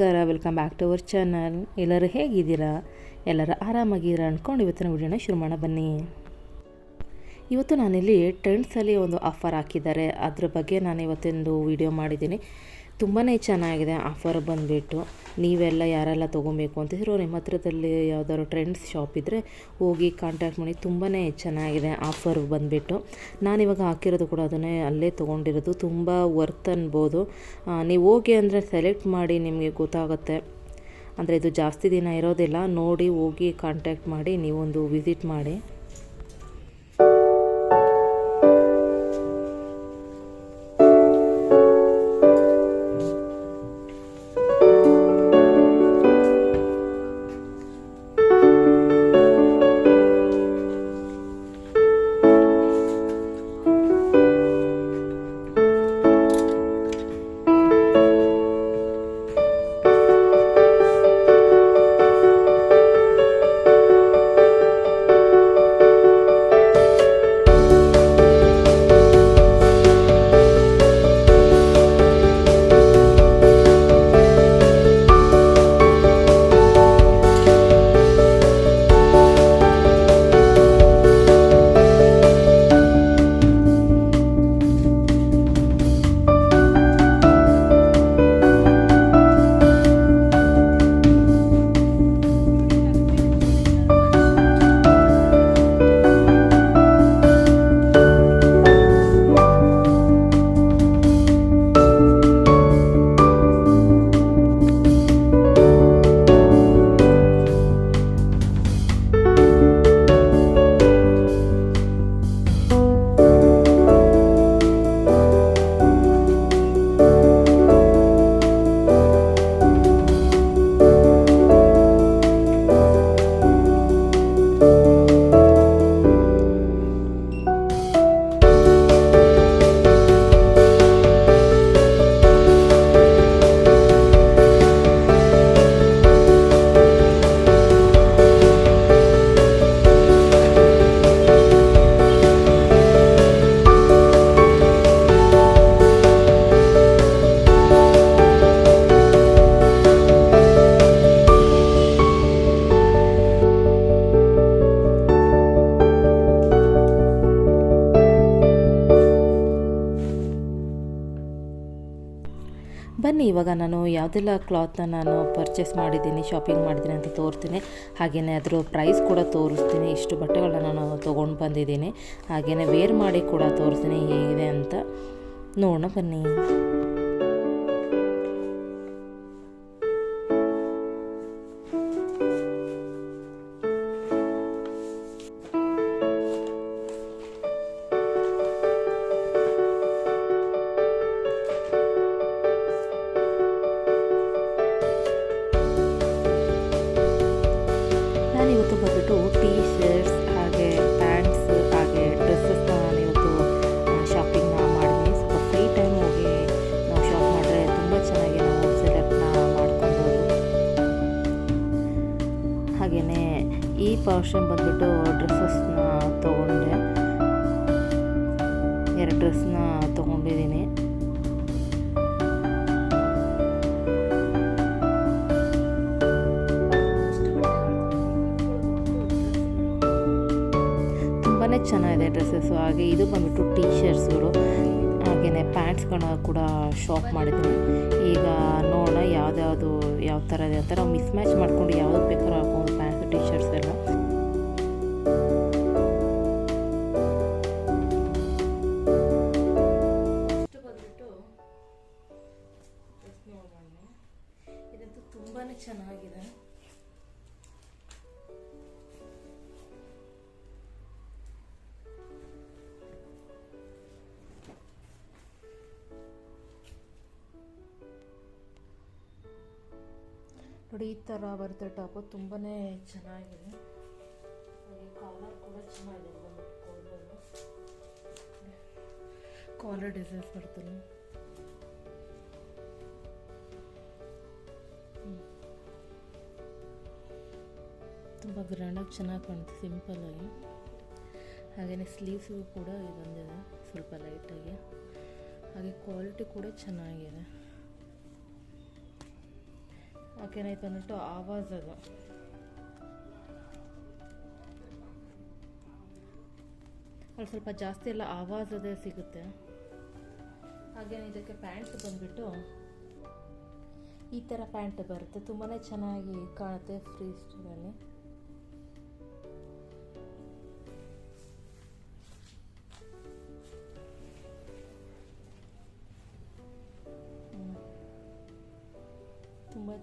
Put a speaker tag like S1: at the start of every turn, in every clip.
S1: ನಮಸ್ಕಾರ welcome back to our channel ಎಲ್ಲರೂ ಹೇಗಿದ್ದೀರಾ? ಎಲ್ಲರೂ ಆರಾಮಾಗಿದ್ದೀರಾ ಅಂದ್ಕೊಂಡು ಇವತ್ತಿನ ವಿಡಿಯೋನ ಶುರು ಮಾಡೋಣ ಬನ್ನಿ. ಇವತ್ತು ನಾನಿಲ್ಲಿ ಟ್ರೆಂಡ್ಸಲ್ಲಿ ಒಂದು ಆಫರ್ ಹಾಕಿದ್ದಾರೆ. ಅದ್ರ ಬಗ್ಗೆ ನಾನು ಇವತ್ತೊಂದು ವಿಡಿಯೋ ಮಾಡಿದ್ದೀನಿ. ತುಂಬಾ ಚೆನ್ನಾಗಿದೆ ಆಫರ್ ಬಂದುಬಿಟ್ಟು. ನೀವೆಲ್ಲ ಯಾರೆಲ್ಲ ತೊಗೊಬೇಕು ಅಂತಿದ್ರು ನಿಮ್ಮ ಹತ್ರದಲ್ಲಿ ಯಾವ್ದಾದ್ರು ಟ್ರೆಂಡ್ಸ್ ಶಾಪ್ ಇದ್ದರೆ ಹೋಗಿ ಕಾಂಟ್ಯಾಕ್ಟ್ ಮಾಡಿ ತುಂಬಾ ಚೆನ್ನಾಗಿದೆ ಆಫರ್ ಬಂದುಬಿಟ್ಟು. ನಾನಿವಾಗ ಹಾಕಿರೋದು ಕೂಡ ಅದನ್ನೇ ಅಲ್ಲೇ ತೊಗೊಂಡಿರೋದು. ತುಂಬ ವರ್ತ್ ಅನ್ಬೋದು. ನೀವು ಹೋಗಿ ಅಂದರೆ ಸೆಲೆಕ್ಟ್ ಮಾಡಿ ನಿಮಗೆ ಗೊತ್ತಾಗುತ್ತೆ. ಅಂದರೆ ಇದು ಜಾಸ್ತಿ ದಿನ ಇರೋದಿಲ್ಲ. ನೋಡಿ ಹೋಗಿ ಕಾಂಟ್ಯಾಕ್ಟ್ ಮಾಡಿ ನೀವೊಂದು ವಿಸಿಟ್ ಮಾಡಿ. ಇವಾಗ ನಾನು ಯಾವುದೆಲ್ಲ ಕ್ಲಾತ್ನ ನಾನು ಪರ್ಚೇಸ್ ಮಾಡಿದ್ದೀನಿ ಶಾಪಿಂಗ್ ಮಾಡಿದ್ದೀನಿ ಅಂತ ತೋರ್ತೀನಿ. ಹಾಗೆಯೇ ಅದರ ಪ್ರೈಸ್ ಕೂಡ ತೋರಿಸ್ತೀನಿ. ಇಷ್ಟು ಬಟ್ಟೆಗಳನ್ನ ನಾನು ತೊಗೊಂಡು ಬಂದಿದ್ದೀನಿ. ಹಾಗೆಯೇ ವೇರ್ ಮಾಡಿ ಕೂಡ ತೋರಿಸ್ತೀನಿ, ಹೇಗಿದೆ ಅಂತ ನೋಡೋಣ ಬನ್ನಿ. ಹಾಗೆಯೇ ಈ ಪೋರ್ಷನ್ ಬಂದ್ಬಿಟ್ಟು ಡ್ರೆಸ್ಸಸ್ನ ತೊಗೊಂಡೆ. ಎರಡು ಡ್ರೆಸ್ನ ತೊಗೊಂಡಿದ್ದೀನಿ. ತುಂಬಾ ಚೆನ್ನಾಗಿದೆ ಡ್ರೆಸ್ಸಸ್ಸು ಹಾಗೆ ಇದು ಬಂದ್ಬಿಟ್ಟು ಟೀ ಶರ್ಟ್ಸ್ಗಳು ಹಾಗೆಯೇ ಪ್ಯಾಂಟ್ಸ್ಗಳನ್ನ ಕೂಡ ಶಾಪ್ ಮಾಡಿದ್ದೀನಿ. ಈಗ ನೋಡೋಣ ಯಾವ್ದ್ಯಾವುದು ಯಾವ ಥರ ಇದೆ ಅಂತ ನಾವು ಮಿಸ್ ಮ್ಯಾಚ್ ಮಾಡ್ಕೊಂಡು ನೋಡಿ ಈ ಥರ ಬರುತ್ತೆ ಟಾಪು ತುಂಬಾ ಚೆನ್ನಾಗಿದೆ. ಕಾಲರ್ ಕೂಡ ಚೆನ್ನಾಗಿದೆ ಕಾಲರ್ ಡಿಸೈನ್ಸ್ ಬರ್ತದೆ ತುಂಬ ಗ್ರ್ಯಾಂಡಾಗಿ ಚೆನ್ನಾಗಿ ಕಾಣುತ್ತೆ ಸಿಂಪಲ್ಲಾಗಿ ಹಾಗೆಯೇ ಸ್ಲೀವ್ಸು ಕೂಡ ಬಂದಿದೆ, ಸ್ವಲ್ಪ ಲೈಟಾಗಿ ಹಾಗೆ ಕ್ವಾಲಿಟಿ ಕೂಡ ಚೆನ್ನಾಗಿದೆ.
S2: ಓಕೆನಾ ಇದು ಬಂದ್ಬಿಟ್ಟು ಆವಾಜ್ ಅದು. ಅಲ್ಲಿ ಸ್ವಲ್ಪ ಜಾಸ್ತಿ ಎಲ್ಲ ಆವಾಜ್ ಅದೇ ಸಿಗುತ್ತೆ. ಹಾಗೇನೆ ಇದಕ್ಕೆ ಪ್ಯಾಂಟ್ ಬಂದ್ಬಿಟ್ಟು ಈ ಥರ ಪ್ಯಾಂಟ್ ಬರುತ್ತೆ. ತುಂಬಾ ಚೆನ್ನಾಗಿ ಕಾಣುತ್ತೆ ಫ್ರೀ ಸ್ಟೈಲಲ್ಲಿ.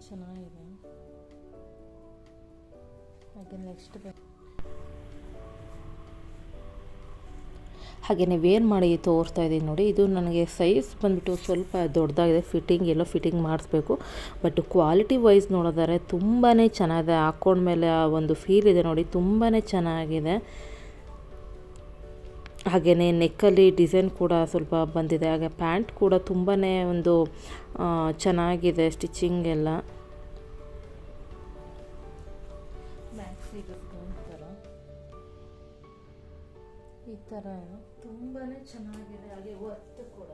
S2: ಚೆನ್ನಾಗಿದೆ. ಹಾಗೆ ನೆಕ್ಸ್ಟ್ ಹಾಗೆಯೇ ವೇರ್ ಮಾಡಿ ತೋರಿಸ್ತಾ ಇದ್ದೀನಿ ನೋಡಿ, ಇದು ನನಗೆ ಸೈಜ್ ಬಂದುಬಿಟ್ಟು ಸ್ವಲ್ಪ ದೊಡ್ಡದಾಗಿದೆ ಫಿಟ್ಟಿಂಗ್ ಎಲ್ಲೋ ಫಿಟ್ಟಿಂಗ್ ಮಾಡಿಸ್ಬೇಕು. ಬಟ್ ಕ್ವಾಲಿಟಿ ವೈಸ್ ನೋಡೋದಾದ್ರೆ ತುಂಬಾ ಚೆನ್ನಾಗಿದೆ. ಹಾಕ್ಕೊಂಡ್ಮೇಲೆ ಆ ಒಂದು ಫೀಲ್ ಇದೆ ನೋಡಿ ತುಂಬಾ ಚೆನ್ನಾಗಿದೆ. ಹಾಗೆಯೇ ನೆಕ್ಕಲ್ಲಿ ಡಿಸೈನ್ ಕೂಡ ಸ್ವಲ್ಪ ಬಂದಿದೆ. ಹಾಗೆ ಪ್ಯಾಂಟ್ ಕೂಡ ತುಂಬಾ ಒಂದು ಚೆನ್ನಾಗಿದೆ ಸ್ಟಿಚಿಂಗ್ ಎಲ್ಲ. ಈ ಥರ ತುಂಬಾ ಚೆನ್ನಾಗಿದೆ. ಹಾಗೆ ವರ್ತ್ ಕೂಡ.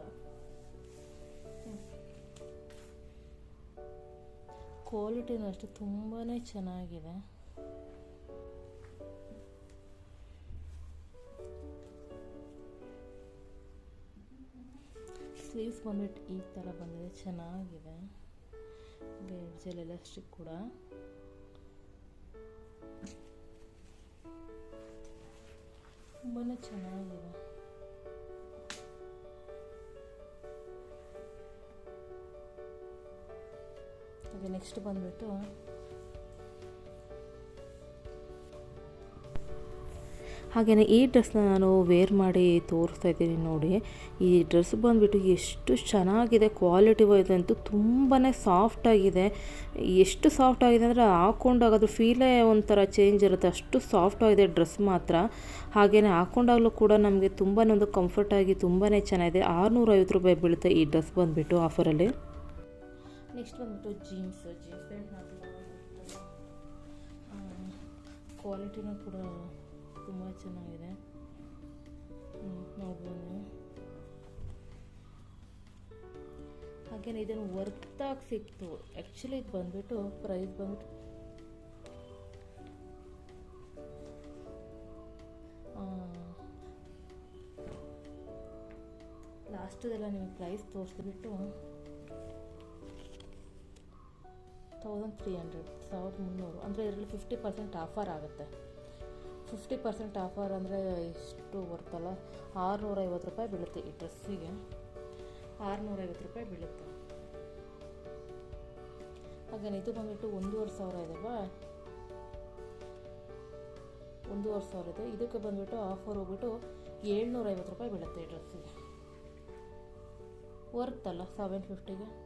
S2: ಕ್ವಾಲಿಟಿನೂ ಅಷ್ಟೇ ತುಂಬಾ ಚೆನ್ನಾಗಿದೆ. ಬಂದ್ಬಿಟ್ಟು ಈ ಥರ ಬಂದಿದೆ. ಚೆನ್ನಾಗಿದೆ. ಬೇಜಲ್ ಎಲಾಸ್ಟಿಕ್ ಕೂಡ. ತುಂಬಾ ಚೆನ್ನಾಗಿದೆ. ಹಾಗೆ ನೆಕ್ಸ್ಟ್ ಬಂದ್ಬಿಟ್ಟು ಹಾಗೆಯೇ ಈ ಡ್ರೆಸ್ನ ನಾನು ವೇರ್ ಮಾಡಿ ತೋರಿಸ್ತಾ ಇದ್ದೀನಿ ನೋಡಿ. ಈ ಡ್ರೆಸ್ ಬಂದುಬಿಟ್ಟು ಎಷ್ಟು ಚೆನ್ನಾಗಿದೆ ಕ್ವಾಲಿಟಿ ವೈಸ್ ಅಂತೂ ತುಂಬಾ ಸಾಫ್ಟಾಗಿದೆ ಎಷ್ಟು ಸಾಫ್ಟ್ ಆಗಿದೆ ಅಂದರೆ ಹಾಕ್ಕೊಂಡಾಗ ಅದು ಫೀಲೇ ಒಂಥರ ಚೇಂಜ್ ಇರುತ್ತೆ. ಅಷ್ಟು ಸಾಫ್ಟ್ ಆಗಿದೆ ಡ್ರೆಸ್ ಮಾತ್ರ. ಹಾಗೆಯೇ ಹಾಕ್ಕೊಂಡಾಗಲೂ ಕೂಡ ನಮಗೆ ತುಂಬಾ ಒಂದು ಕಂಫರ್ಟಾಗಿ ತುಂಬಾ ಚೆನ್ನಾಗಿದೆ. ಆರುನೂರೈವತ್ತು ರೂಪಾಯಿ ಬೀಳುತ್ತೆ ಈ ಡ್ರೆಸ್ ಬಂದುಬಿಟ್ಟು ಆಫರಲ್ಲಿ ನೆಕ್ಸ್ಟ್ ಬಂದುಬಿಟ್ಟು ಜೀನ್ಸ್ ಜೀನ್ಸ್ ಪ್ಯಾಂಟ್ ಕ್ವಾಲಿಟಿನೂ ಕೂಡ ತುಂಬ ಚೆನ್ನಾಗಿದೆ. ನೋಡ್ಬೋದು. ಹಾಗೇನೆ ಇದನ್ನು ವರ್ತಾಗಿ ಸಿಕ್ತು. ಆ್ಯಕ್ಚುಲಿ ಇದು ಬಂದ್ಬಿಟ್ಟು ಪ್ರೈಸ್ ಬಂದ್ಬಿಟ್ಟು ಲಾಸ್ಟದೆಲ್ಲ ನಿಮಗೆ ಪ್ರೈಸ್ ತೋರಿಸ್ಬಿಟ್ಟು ತೌಸಂಡ್ ತ್ರೀ ಹಂಡ್ರೆಡ್ ಸಾವಿರದ ಮುನ್ನೂರು. ಅಂದರೆ ಇದರಲ್ಲಿ ಫಿಫ್ಟಿ ಪರ್ಸೆಂಟ್ ಆಫರ್ ಆಗುತ್ತೆ. ಫಿಫ್ಟಿ ಪರ್ಸೆಂಟ್ ಆಫರ್ ಅಂದರೆ ಎಷ್ಟು ಬರ್ತಲ್ಲ ಆರುನೂರೈವತ್ತು ರೂಪಾಯಿ ಬೀಳುತ್ತೆ ಈ ಡ್ರೆಸ್ಸಿಗೆ. ಆರುನೂರೈವತ್ತು ರೂಪಾಯಿ ಬೀಳುತ್ತೆ. ಹಾಗೇನೆ, ಇದು ಬಂದ್ಬಿಟ್ಟು ಒಂದೂವರೆ ಸಾವಿರ ಇದೆವಾ ಒಂದೂವರೆ ಸಾವಿರ ಇದೆ. ಇದಕ್ಕೆ ಬಂದ್ಬಿಟ್ಟು ಆಫರ್ ಹೋಗ್ಬಿಟ್ಟು ಏಳ್ನೂರೈವತ್ತು ರೂಪಾಯಿ ಬೀಳುತ್ತೆ ಈ ಡ್ರೆಸ್ಸಿಗೆ. ವರ್ತ್ ಅಲ್ಲ ಸೆವೆನ್ ಫಿಫ್ಟಿಗೆ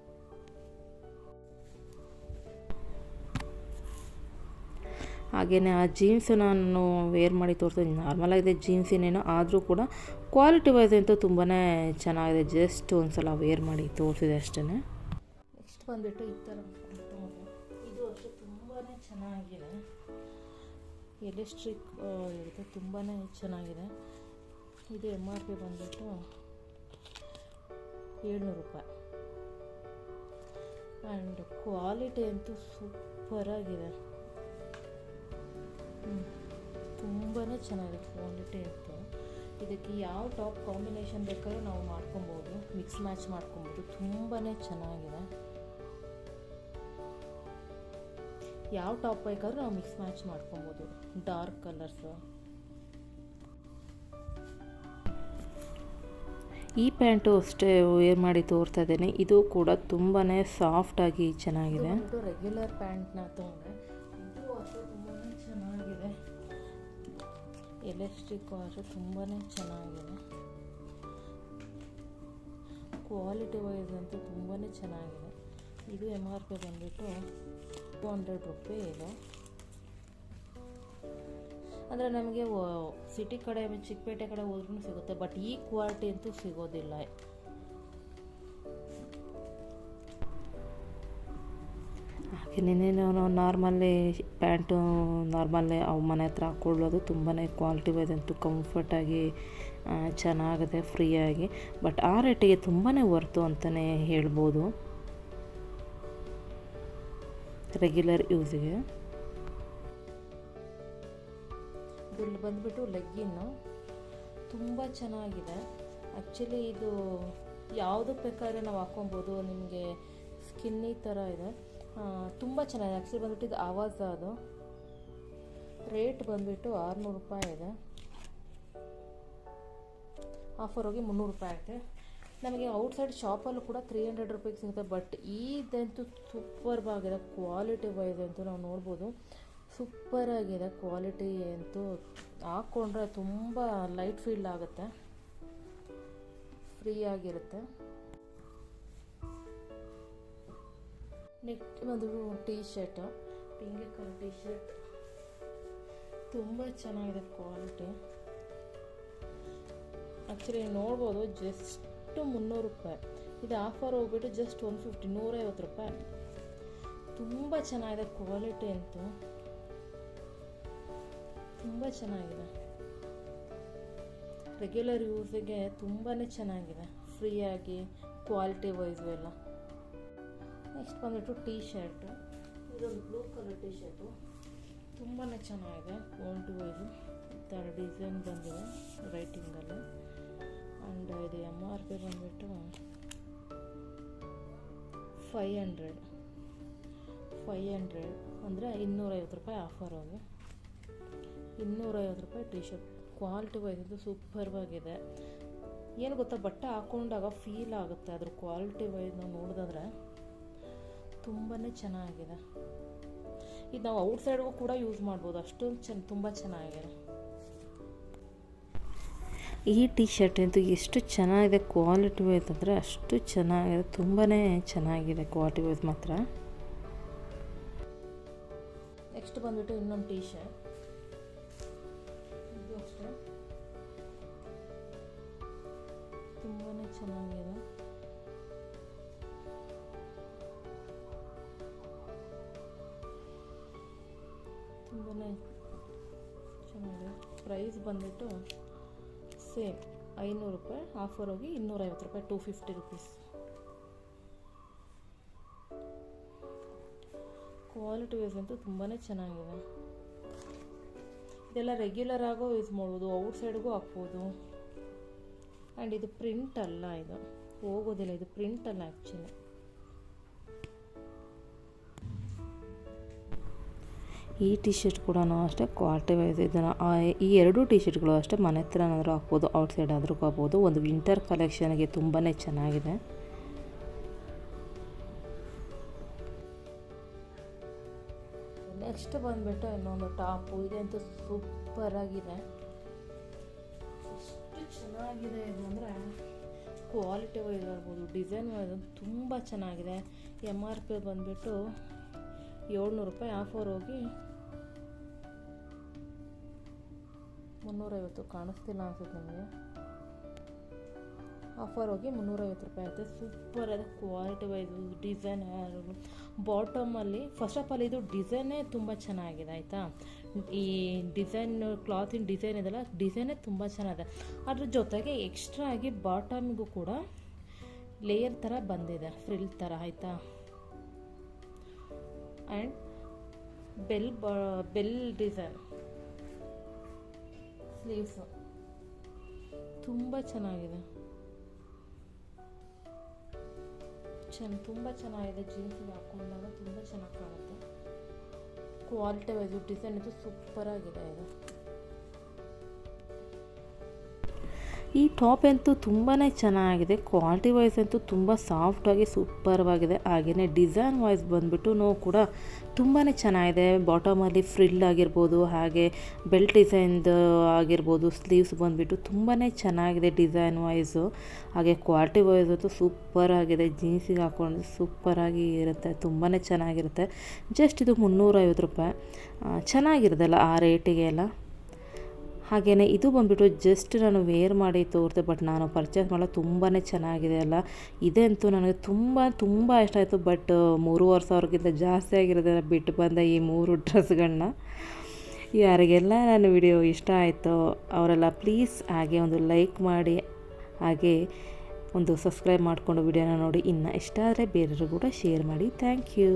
S2: ಹಾಗೆಯೇ ಆ ಜೀನ್ಸ್ ನಾನು ವೇರ್ ಮಾಡಿ ತೋರಿಸ್ತೀನಿ ನಾರ್ಮಲ್ ಆಗಿದೆ ಜೀನ್ಸ್ ಏನೇನೋ, ಆದರೂ ಕೂಡ ಕ್ವಾಲಿಟಿ ವೈಸ್ ಅಂತೂ ತುಂಬಾ ಚೆನ್ನಾಗಿದೆ. ಜಸ್ಟ್ ಒಂದು ಸಲ ವೇರ್ ಮಾಡಿ ತೋರಿಸಿದೆ ಅಷ್ಟೇ ನೆಕ್ಸ್ಟ್ ಬಂದುಬಿಟ್ಟು ಈ ಥರ ಇದು ಅಷ್ಟು ತುಂಬಾ ಚೆನ್ನಾಗಿದೆ. ಎಲೆಕ್ಟ್ರಿಕ್ ಇರುತ್ತೆ. ತುಂಬಾ ಚೆನ್ನಾಗಿದೆ. ಇದು ಎಂ ಆರ್ ಪಿ ಬಂದುಬಿಟ್ಟು ಏಳ್ನೂರು ರೂಪಾಯಿ. ಆ್ಯಂಡ್ ಕ್ವಾಲಿಟಿ ಅಂತೂ ಸೂಪರಾಗಿದೆ ತುಂಬಾ ಚೆನ್ನಾಗಿದೆ ಕ್ವಾಲಿಟಿ ಇತ್ತು ಇದಕ್ಕೆ ಯಾವ ಟಾಪ್ ಕಾಂಬಿನೇಷನ್ ಬೇಕಾದ್ರೂ ನಾವು ಮಾಡ್ಕೊಬೋದು, ಮಿಕ್ಸ್ ಮ್ಯಾಚ್ ಮಾಡ್ಕೊಬೋದು. ತುಂಬಾ ಚೆನ್ನಾಗಿದೆ. ಯಾವ ಟಾಪ್ ಬೇಕಾದ್ರೂ ನಾವು ಮಿಕ್ಸ್ ಮ್ಯಾಚ್ ಮಾಡ್ಕೊಬೋದು. Dark colours. ಈ ಪ್ಯಾಂಟು ಅಷ್ಟೇ ವೇರ್ ಮಾಡಿ ತೋರ್ತಾ ಇದ್ದೇನೆ. ಇದು ಕೂಡ ತುಂಬಾ ಸಾಫ್ಟಾಗಿ ಚೆನ್ನಾಗಿದೆ. ರೆಗ್ಯುಲರ್ ಪ್ಯಾಂಟ್ನ ತೊಗೊಂಡೆ. ಎಲೆಕ್ಟ್ರಿಕ್ ವಾಚು ತುಂಬಾ ಚೆನ್ನಾಗಿದೆ. ಕ್ವಾಲಿಟಿ ವೈಸ್ ಅಂತೂ ತುಂಬಾ ಚೆನ್ನಾಗಿದೆ. ಇದು ಎಂ ಆರ್ ಪಿ ಬಂದುಬಿಟ್ಟು ಟೂ ಹಂಡ್ರೆಡ್ ರುಪಿ ಇದೆ. ಅಂದರೆ ನಮಗೆ ಸಿಟಿ ಕಡೆ, ಚಿಕ್ಕಪೇಟೆ ಕಡೆ ಹೋದ್ರೂ ಸಿಗುತ್ತೆ ಬಟ್ ಈ ಕ್ವಾಲಿಟಿ ಅಂತೂ ಸಿಗೋದಿಲ್ಲ. ಹಾಗೆಯೇ ನಾನು ನಾರ್ಮಲ್ಲಿ ಪ್ಯಾಂಟು ನಾರ್ಮಲ್ಲಿ ಅವು ಮನೆ ಹತ್ರ ಹಾಕ್ಕೊಳ್ಳೋದು ತುಂಬಾ ಕ್ವಾಲಿಟಿ ಅಂತೂ ಕಂಫರ್ಟಾಗಿ ಚೆನ್ನಾಗಿದೆ ಫ್ರೀಯಾಗಿ. ಬಟ್ ಆ ರೇಟಿಗೆ ತುಂಬಾ ವರ್ತು ಅಂತಲೇ ಹೇಳ್ಬೋದು. ರೆಗ್ಯುಲರ್ ಯೂಸಿಗೆ ಇಲ್ಲಿ ಬಂದುಬಿಟ್ಟು ಲೆಗ್ಗಿನ್ನು ತುಂಬ ಚೆನ್ನಾಗಿದೆ. ಆ್ಯಕ್ಚುಲಿ ಇದು ಯಾವುದು ಬೇಕಾದ್ರೆ ನಾವು ಹಾಕೊಬೋದು, ನಿಮಗೆ ಸ್ಕಿನ್ನಿ ಥರ ಇದೆ. ತುಂಬ ಚೆನ್ನಾಗಿದೆ. ಆ್ಯಕ್ಚುಲಿ ಬಂದ್ಬಿಟ್ಟು ಇದು ಆವಾಜ ಅದು. ರೇಟ್ ಬಂದುಬಿಟ್ಟು ಆರುನೂರು ರೂಪಾಯಿ ಇದೆ. ಆಫರ್ ಹೋಗಿ ಮುನ್ನೂರು ರೂಪಾಯಿ ಆಗುತ್ತೆ ನಮಗೆ ಔಟ್ಸೈಡ್ ಶಾಪಲ್ಲೂ ಕೂಡ ತ್ರೀ ಹಂಡ್ರೆಡ್ ರುಪೀಸ್ ಸಿಗುತ್ತೆ. ಬಟ್ ಇದಂತೂ ಸೂಪರ್ ಆಗಿದೆ. ಕ್ವಾಲಿಟಿ ವೈಸ್ ಅಂತೂ ನಾವು ನೋಡ್ಬೋದು. ಸೂಪರ್ ಆಗಿದೆ ಕ್ವಾಲಿಟಿ ಅಂತೂ. ಹಾಕ್ಕೊಂಡ್ರೆ ತುಂಬ ಲೈಟ್ ಫೀಲ್ ಆಗುತ್ತೆ. ಫ್ರೀ ಆಗಿರುತ್ತೆ. ನೆಕ್ಸ್ಟ್ ಬಂದು T shirt pink colour T shirt ತುಂಬ ಚೆನ್ನಾಗಿದೆ ಕ್ವಾಲಿಟಿ ಆ್ಯಕ್ಚುಲಿ ನೋಡ್ಬೋದು ಜಸ್ಟ್ ಮುನ್ನೂರು ರೂಪಾಯಿ. ಇದು ಆಫರ್ ಹೋಗ್ಬಿಟ್ಟು ಜಸ್ಟ್ ಒನ್ ಫಿಫ್ಟಿ ನೂರೈವತ್ತು ರೂಪಾಯಿ. ತುಂಬ ಚೆನ್ನಾಗಿದೆ ಕ್ವಾಲಿಟಿ ಅಂತೂ. ತುಂಬ ಚೆನ್ನಾಗಿದೆ. ರೆಗ್ಯುಲರ್ ಯೂಸಿಗೆ ತುಂಬಾ ಚೆನ್ನಾಗಿದೆ. ಫ್ರೀಯಾಗಿ ಕ್ವಾಲಿಟಿ ವೈಸು ಎಲ್ಲ. ನೆಕ್ಸ್ಟ್ ಬಂದ್ಬಿಟ್ಟು ಟೀ ಶರ್ಟು ಇದೊಂದು ಬ್ಲೂ ಕಲರ್ ಟೀ ಶರ್ಟು ತುಂಬಾ ಚೆನ್ನಾಗಿದೆ ಕ್ವಾಲಿಟಿ ಇದು ಈ ಥರ ಡಿಸೈನ್ ಬಂದಿದೆ ರೈಟಿಂಗಲ್ಲಿ ಆ್ಯಂಡ್ ಇದು ಎಂ ಆರ್ ಪಿ ಬಂದುಬಿಟ್ಟು ಫೈ ಹಂಡ್ರೆಡ್ ಫೈ ಹಂಡ್ರೆಡ್ ಅಂದರೆ ಇನ್ನೂರೈವತ್ತು ರೂಪಾಯಿ ಆಫರ್ ಹೋಗಿ ಇನ್ನೂರೈವತ್ತು ರೂಪಾಯಿ ಟಿ ಶರ್ಟ್ ಕ್ವಾಲಿಟಿ ವೈಸ್ ಇದು ಸೂಪರ್ವಾಗಿದೆ ಏನು ಗೊತ್ತಾ ಬಟ್ಟೆ ಹಾಕೊಂಡಾಗ ಫೀಲ್ ಆಗುತ್ತೆ. ಅದ್ರ ಕ್ವಾಲಿಟಿ ವೈಸ್ ನಾವು ನೋಡಿದ್ರೆ ತುಂಬಾ ಚೆನ್ನಾಗಿದೆ. ಇದು ನಾವು ಔಟ್ಸೈಡ್ಗೂ ಕೂಡ ಯೂಸ್ ಮಾಡ್ಬೋದು. ಅಷ್ಟೊಂದು ಚೆನ್ನ ತುಂಬ ಚೆನ್ನಾಗಿದೆ. ಈ ಟಿ ಶರ್ಟ್ ಅಂತೂ ಎಷ್ಟು ಚೆನ್ನಾಗಿದೆ ಕ್ವಾಲಿಟಿ ವೈಸ್ ಅಂದರೆ ಅಷ್ಟು ಚೆನ್ನಾಗಿದೆ. ತುಂಬಾ ಚೆನ್ನಾಗಿದೆ ಕ್ವಾಲಿಟಿ ವೈಸ್ ಮಾತ್ರ. ನೆಕ್ಸ್ಟ್ ಬಂದ್ಬಿಟ್ಟು ಇನ್ನೊಂದು ಟಿ ಶರ್ಟ್ ಇದು ಅಷ್ಟೇ. ತುಂಬಾ ಚೆನ್ನಾಗಿದೆ. ಬಂದ್ಬಿಟ್ಟು ಸೇಮ್ ಐನೂರು ರೂಪಾಯಿ ಆಫರ್ ಹೋಗಿ ಇನ್ನೂರೈವತ್ತು ರೂಪಾಯಿ two fifty rupees quality wise ಅಂತೂ ತುಂಬಾ ಚೆನ್ನಾಗಿದೆ. ಇದೆಲ್ಲ ರೆಗ್ಯುಲರ್ ಆಗೋ ಯೂಸ್ ಮಾಡ್ಬೋದು ಔಟ್ ಸೈಡ್ಗೂ ಹಾಕ್ಬೋದು. ಆ್ಯಂಡ್ ಇದು ಪ್ರಿಂಟ್ ಅಲ್ಲ ಇದು. ಹೋಗೋದಿಲ್ಲ, ಇದು ಪ್ರಿಂಟ್ ಅಲ್ಲ ಆ್ಯಕ್ಚುಲಿ ಈ ಟಿ ಶರ್ಟ್ ಕೂಡ ಅಷ್ಟೇ ಕ್ವಾಲಿಟಿ ವೈಸ್ ಇದನ್ನು ಈ ಎರಡೂ ಟಿ ಶರ್ಟ್ಗಳು ಅಷ್ಟೇ ಮನೆ ಹತ್ರ ಏನಾದರೂ ಹಾಕ್ಬೋದು ಔಟ್ಸೈಡ್ ಆದರೂ ಹಾಕ್ಬೋದು. ಒಂದು ವಿಂಟರ್ ಕಲೆಕ್ಷನ್ಗೆ ತುಂಬಾ ಚೆನ್ನಾಗಿದೆ. ನೆಕ್ಸ್ಟ್ ಬಂದುಬಿಟ್ಟು ಇನ್ನೊಂದು ಟಾಪು ಇದಂತೂ ಸೂಪರಾಗಿದೆ ಎಷ್ಟು ಚೆನ್ನಾಗಿದೆ ಅಂದರೆ ಕ್ವಾಲಿಟಿ ವೈಸ್ ಆಗ್ಬೋದು ಡಿಸೈನ್ ವೈಸ್ ತುಂಬ ಚೆನ್ನಾಗಿದೆ. ಎಂ ಆರ್ ಪಿ ಬಂದುಬಿಟ್ಟು ಏಳ್ನೂರು ರೂಪಾಯಿ ಆಫರ್ ಹೋಗಿ ಮುನ್ನೂರೈವತ್ತು ಕಾಣಿಸ್ತಿಲ್ಲ ಅನಿಸುತ್ತೆ ನಿಮಗೆ? ಆಫರ್ ಹೋಗಿ ಮುನ್ನೂರೈವತ್ತು ರೂಪಾಯಿ ಆಯಿತು. ಸೂಪರ್ ಅದು ಕ್ವಾಲಿಟಿ ವೈಸ್ ಡಿಸೈನ್ ಬಾಟಮಲ್ಲಿ ಫಸ್ಟ್ ಆಫ್ ಆಲ್ ಇದು ಡಿಸೈನೇ ತುಂಬ ಚೆನ್ನಾಗಿದೆ, ಆಯಿತಾ? ಈ ಡಿಸೈನ್ ಕ್ಲಾತಿನ ಡಿಸೈನ್ ಇದೆಲ್ಲ ಡಿಸೈನೇ ತುಂಬ ಚೆನ್ನಾಗಿದೆ. ಅದ್ರ ಜೊತೆಗೆ ಎಕ್ಸ್ಟ್ರಾ ಆಗಿ ಬಾಟಮಿಗೂ ಕೂಡ ಲೇಯರ್ ಥರ ಬಂದಿದೆ ಫ್ರಿಲ್ ಥರ ಆಯಿತಾ? ಆ್ಯಂಡ್ ಬೆಲ್ ಬ ಬೆಲ್ ಡಿಸೈನ್ ಸ್ಲೀವ್ಸು ತುಂಬ ಚೆನ್ನಾಗಿದೆ. ಚೆನ್ನ ತುಂಬ ಚೆನ್ನಾಗಿದೆ ಜೀನ್ಸಿಗೆ ಹಾಕೊಂಡಾಗ, ತುಂಬ ಚೆನ್ನಾಗಿ ಕಾಣುತ್ತೆ. ಕ್ವಾಲಿಟಿ ವೈಸು ಡಿಸೈನ್ ಇದು ಸೂಪರಾಗಿದೆ ಇದು. ಈ ಟಾಪ್ ಅಂತೂ ತುಂಬಾ ಚೆನ್ನಾಗಿದೆ. ಕ್ವಾಲಿಟಿ ವೈಸ್ ಅಂತೂ ತುಂಬ ಸಾಫ್ಟಾಗಿ ಸೂಪರ್ವಾಗಿದೆ ಹಾಗೆಯೇ ಡಿಸೈನ್ ವೈಸ್ ಬಂದುಬಿಟ್ಟು ಕೂಡ ತುಂಬಾ ಚೆನ್ನಾಗಿದೆ. ಬಾಟಮಲ್ಲಿ ಫ್ರಿಲ್ ಆಗಿರ್ಬೋದು, ಹಾಗೆ ಬೆಲ್ಟ್ ಡಿಸೈನ್ದು ಆಗಿರ್ಬೋದು, ಸ್ಲೀವ್ಸ್ ಬಂದುಬಿಟ್ಟು ತುಂಬಾ ಚೆನ್ನಾಗಿದೆ ಡಿಸೈನ್ ವೈಸು. ಹಾಗೆ ಕ್ವಾಲಿಟಿ ವೈಸ್ ಅಂತೂ ಸೂಪರ್ ಆಗಿದೆ. ಜೀನ್ಸಿಗೆ ಹಾಕೊಂಡು ಸೂಪರಾಗಿ ಇರುತ್ತೆ ತುಂಬಾ ಚೆನ್ನಾಗಿರುತ್ತೆ. ಜಸ್ಟ್ ಇದು ಮುನ್ನೂರೈವತ್ತು ರೂಪಾಯಿ. ಚೆನ್ನಾಗಿರೋದಲ್ಲ ಆ ರೇಟಿಗೆ ಎಲ್ಲ ಹಾಗೆಯೇ ಇದು ಬಂದುಬಿಟ್ಟು ಜಸ್ಟ್ ನಾನು ವೇರ್ ಮಾಡಿ ತೋರಿದೆ ಬಟ್ ನಾನು ಪರ್ಚೇಸ್ ಮಾಡೋ ತುಂಬಾ ಚೆನ್ನಾಗಿದೆ ಅಲ್ಲ. ಇದಂತೂ ನನಗೆ ತುಂಬ ತುಂಬ ಇಷ್ಟ ಆಯಿತು ಬಟ್ ಮೂರುವರೆ ಸಾವಿರಕ್ಕಿಂತ ಜಾಸ್ತಿ ಆಗಿರೋದೆಲ್ಲ ಬಿಟ್ಟು ಬಂದ ಈ ಮೂರು ಡ್ರೆಸ್ಗಳನ್ನ ಯಾರಿಗೆಲ್ಲ ನನ್ನ ವಿಡಿಯೋ ಇಷ್ಟ ಆಯಿತೋ ಅವರೆಲ್ಲ ಪ್ಲೀಸ್ ಹಾಗೆ ಒಂದು ಲೈಕ್ ಮಾಡಿ, ಹಾಗೆ ಒಂದು ಸಬ್ಸ್ಕ್ರೈಬ್ ಮಾಡಿಕೊಂಡು ವಿಡಿಯೋನ ನೋಡಿ. ಇನ್ನು ಇಷ್ಟ ಆದರೆ ಬೇರೆಯವರು ಕೂಡ ಶೇರ್ ಮಾಡಿ. Thank you